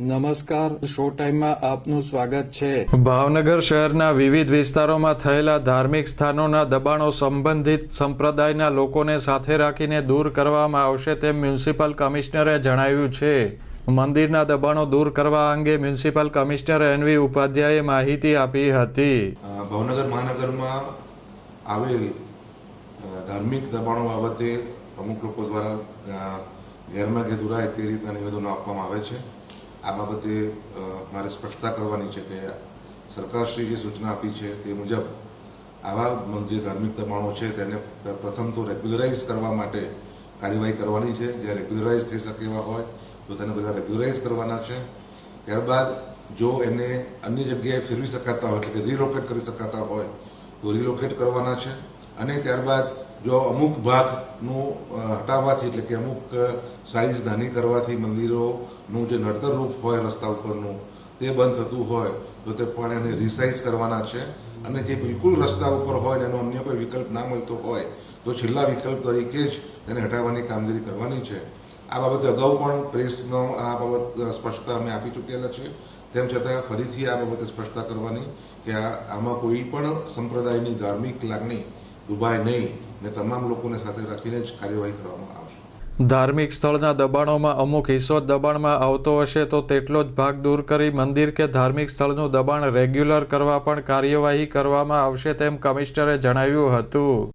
નમસ્કાર શો ટાઈમમાં આપનું સ્વાગત છે. ભાવનગર શહેરના વિવિધ વિસ્તારોમાં થયેલા ધાર્મિક સ્થાનોના દબાણો સંબંધિત સંપ્રદાયના લોકોને સાથે રાખીને દૂર કરવામાં આવશે તેમ મ્યુનિસિપલ કમિશનરે જણાવ્યું છે. મંદિરના દબાણો દૂર કરવા અંગે મ્યુનિસિપલ કમિશનર એનવી ઉપાધ્યાયે માહિતી આપી હતી. ભાવનગર મહાનગરમાં આવેલ ધાર્મિક દબાણો બાબતે અમુક લોકો દ્વારા ગેરમાર્ગે દુરાય તે રીતના નિવેદનો આપવામાં આવે છે. આ બાબતે મારે સ્પષ્ટતા કરવાની છે કે સરકારશ્રી જે સૂચના આપી છે તે મુજબ આવા જે ધાર્મિક દબાણો છે તેને પ્રથમ તો રેગ્યુલરાઇઝ કરવા માટે કાર્યવાહી કરવાની છે. જ્યાં રેગ્યુલરાઇઝ થઈ શકે એવા હોય, તો તેને બધા રેગ્યુલરાઇઝ કરવાના છે. ત્યારબાદ, જો એને અન્ય જગ્યાએ ફેરવી શકાતા હોય, એટલે કે રિલોકેટ કરી શકાતા હોય, તો રિલોકેટ કરવાના છે. અને ત્યારબાદ જો અમુક ભાગનું હટાવવાથી એટલે કે અમુક સાઇઝ નાની કરવાથી મંદિરોનું જે નડતર રૂપ હોય રસ્તા ઉપરનું, તે બંધ થતું હોય, તો તે પણ એને રિસાઇઝ કરવાના છે. અને જે બિલકુલ રસ્તા ઉપર હોય એનો અન્ય કોઈ વિકલ્પ ના મળતો હોય, તો છેલ્લા વિકલ્પ તરીકે જ તેને હટાવવાની કામગીરી કરવાની છે. આ બાબતે અગાઉ પણ પ્રેસનો આ બાબત સ્પષ્ટતા અમે આપી ચૂકેલા છે. તેમ છતાં ફરીથી આ બાબતે સ્પષ્ટતા કરવાની કે આમાં કોઈ પણ સંપ્રદાયની ધાર્મિક લાગણી દુભાય નહીં. ને તમામ લોકોને સાથે રાખીને જ કાર્યવાહી કરવામાં આવશે. ધાર્મિક સ્થળના દબાણોમાં અમુક હિસ્સો દબાણમાં આવતો હશે તો તેટલો જ ભાગ દૂર કરી મંદિર કે ધાર્મિક સ્થળનું દબાણ રેગ્યુલર કરવા પણ કાર્યવાહી કરવામાં આવશે તેમ કમિશનરે જણાવ્યું હતું.